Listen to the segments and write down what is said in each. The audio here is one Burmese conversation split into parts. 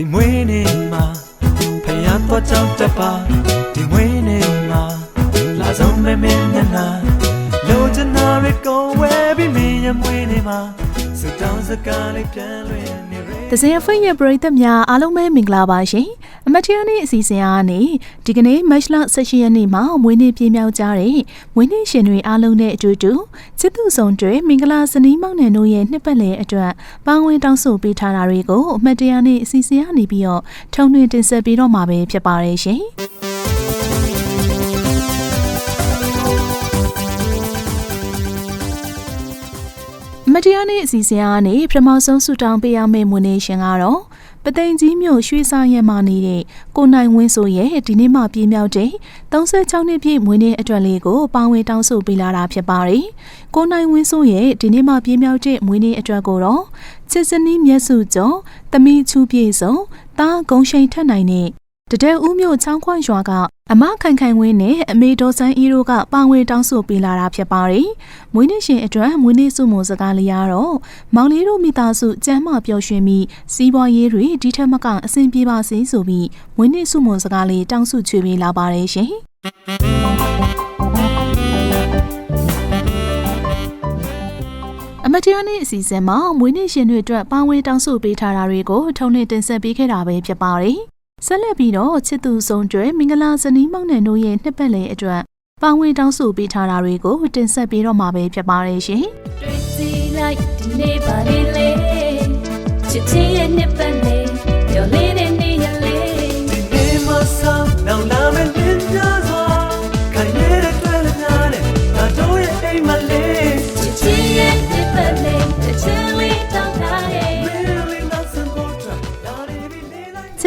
ဒီမွေးနေ့မှာဖယားတော့ကြောက်တပါဒီမွေးနေ့မှာလာဆုံးမဲမဲနနာလိုချင်တာတွေကောဝဲပြီးမင်းရဲ့မွေးနေ့မှာစတောင်းစကားလေးပြန်လွင်နေရသစင်အဖိတ်ရဲ့ပရိသတ်များအားလုံးပဲမင်္ဂလာပါရှင်။ အမတ်တရားနေ့အစီအစဉ်အားနေဒီကနေ့မတ်လ18ရက်နေ့မှာမွေးနေ့ပြည့်မြောက်ကြတဲ့မွေးနေ့ရှင်တွေအားလုံးနဲ့အတူတူချစ်သူဆောင်တွေမင်္ဂလာဇနီးမောင်နှံတို့ရဲ့နှစ်ပတ်လည်အတွက်ပန်းဝင်တောင်းဆိုပေးထားတာတွေကိုအမတ်တရားနေ့အစီအစဉ်အားနေပြီးတော့ထုံတွင်တင်ဆက်ပေးတော့မှာပဲဖြစ်ပါတယ်ရှင်။ တရားနေ့အစီအစဉ်အားနေပထမဆုံးဆူတောင်းပေးရမယ့်မွေးနေ့ရှင်ကတော့ပသိမ်ကြီးမြို့ရွှေစာရဲမှနေတဲ့ကိုနိုင်ဝင်းဆိုရဲ့ဒီနေ့မှပြည့်မြောက်တဲ့36နှစ်ပြည့်မွေးနေ့အတွက်လေးကိုပါဝင်တောင်းဆိုပေးလာတာဖြစ်ပါတယ်။ကိုနိုင်ဝင်းဆိုရဲ့ဒီနေ့မှပြည့်မြောက်တဲ့မွေးနေ့အတွက်ကိုတော့ချစ်စနီးမျက်စုကျော်တမီချူပြေဆုံးတာဂုံရှိန်ထက်နိုင်တဲ့ တတဲ့ဦးမြို့ချောင်းခွန့်ရွာကအမခိုင်ခိုင်ဝင်းနဲ့အမေဒေါ်ဆန်းအီတို့ကပါဝင်တောင်းဆိုပေးလာတာဖြစ်ပါတယ်။မွေးနေ့ရှင်အတွက်မွေးနေ့စုမုံစကားလေးရတော့မောင်လေးတို့မိသားစုကျမ်းမာပျော်ရွှင်ပြီးစီးပွားရေးတွေဒီထက်မကအဆင်ပြေပါစေဆိုပြီးမွေးနေ့စုမုံစကားလေးတောင်းဆိုချွေပေးလာပါတယ်ရှင်။အမတရားနေ့အစီအစဉ်မှာမွေးနေ့ရှင်တွေအတွက်ပါဝင်တောင်းဆိုပေးထားတာတွေကိုထုံးနှင့်တင်ဆက်ပေးခဲ့တာပဲဖြစ်ပါတယ်။ ဆက်လက်ပြီးတော့ချစ်သူဆုံးကျွဲမင်္ဂလာဇနီးမောင်နှံတို့ရဲ့နှစ်ပတ်လည်အတွက်ပါဝင်တောင်းဆိုပေးထားတာတွေကိုတင်ဆက်ပေးတော့မှာပဲဖြစ်ပါတယ်ရှင်။တွေ့စီလိုက်ဒီနေ့ပါလေလေချစ်ချင်းရဲ့နှစ်ပတ်လေကျော်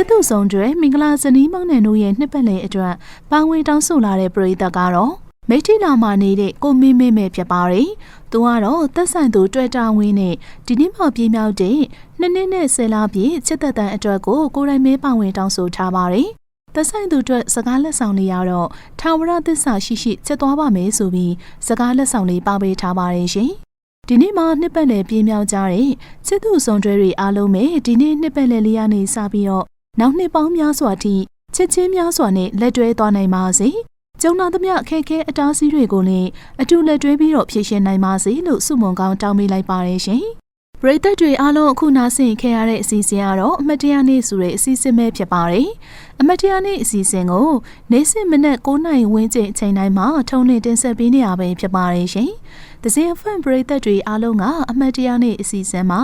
စစ်သူဆောင်ကျွဲမင်္ဂလာဇနီးမောင်နှံတို့ရဲ့နှစ်ပတ်လည်အတွက်ပန်းဝင်တောင်းဆိုလာတဲ့ပရိသတ်ကတော့မိထီလာမှာနေတဲ့ကိုမင်းမင်းပဲဖြစ်ပါတယ်။သူကတော့သက်ဆိုင်သူတွေ့တာဝင်းနဲ့ဒီနေ့မှပြေးမြောက်တဲ့နှစ်နှစ်နဲ့ဆယ်လပြည့်ချစ်သက်တမ်းအတွက်ကိုကိုယ်တိုင်မဲပန်းဝင်တောင်းဆိုထားပါတယ်။သက်ဆိုင်သူအတွက်စကားလက်ဆောင်လေးရတော့ထာဝရသစ္စာရှိရှိချက်သွားပါမယ်ဆိုပြီးစကားလက်ဆောင်လေးပါပေးထားပါတယ်ရှင်။ဒီနေ့မှာနှစ်ပတ်လည်ပြင်းမြောက်ကြတဲ့ချစ်သူဆောင်တွဲတွေအားလုံးပဲဒီနေ့နှစ်ပတ်လည်လေးရနေစပြီးတော့ နောက်နှစ်ပေါင်းများစွာထိချစ်ချင်းများစွာနဲ့လက်တွဲသွားနိုင်ပါစေ။ကျုံနာသမျှအခက်အခဲအတားအဆီးတွေကိုလည်းအတူလက်တွဲပြီးတော့ဖြေရှင်းနိုင်ပါစေလို့ဆုမွန်ကောင်းတောင်းပေးလိုက်ပါတယ်ရှင်။ပရိသတ်တွေအားလုံးအခုနားဆင်ခဲ့ရတဲ့အစီအစဉ်ကတော့အမတ်တရားနေ့ဆိုတဲ့အစီအစဉ်ပဲဖြစ်ပါတယ်။အမတ်တရားနေ့အစီအစဉ်ကိုနေ့စဉ်မနက်9:00နာရီဝန်းကျင်အချိန်တိုင်းမှာထုံးနေတင်ဆက်ပေးနေရပဲဖြစ်ပါတယ်ရှင်။ဒဇင်ဖန်ပရိသတ်တွေအားလုံးကအမတ်တရားနေ့အစီအစဉ်မှာ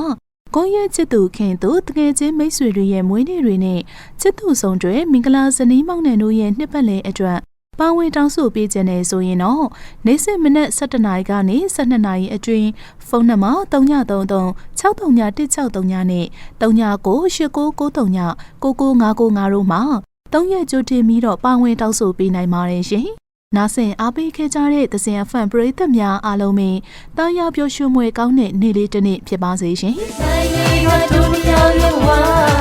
ကိုယ့်ရဲ့ချစ်သူခင်သူတကယ်ချင်းမိတ်ဆွေတွေရဲ့မွေးနေ့တွေနဲ့ချစ်သူဆောင်တွေမင်္ဂလာဇနီးမောင်နှံတို့ရဲ့နှစ်ပတ်လည်အတွက်ပါဝင်တောင်းဆိုပေးခြင်းနဲ့ဆိုရင်တော့နေ့စဉ်မနက်7:00နာရီကနေ12:00နာရီအတွင်းဖုန်းနံပါတ်333 639နဲ့39989939 9955တို့မှာ၃ရက်ကြိုတင်ပြီးတော့ပါဝင်တောင်းဆိုပေးနိုင်ပါတယ်ရှင်။နာဆင်အားပေးခဲ့ကြတဲ့သဇင်အဖန်ပရိသတ်များအားလုံးပဲတာယာပျော်ရွှင်မွေကောင်းတဲ့နေ့လေးတစ်နေ့ဖြစ်ပါစေရှင်။ ဆိုင်လေးကတို့မြောက်ရဲ့ဝါ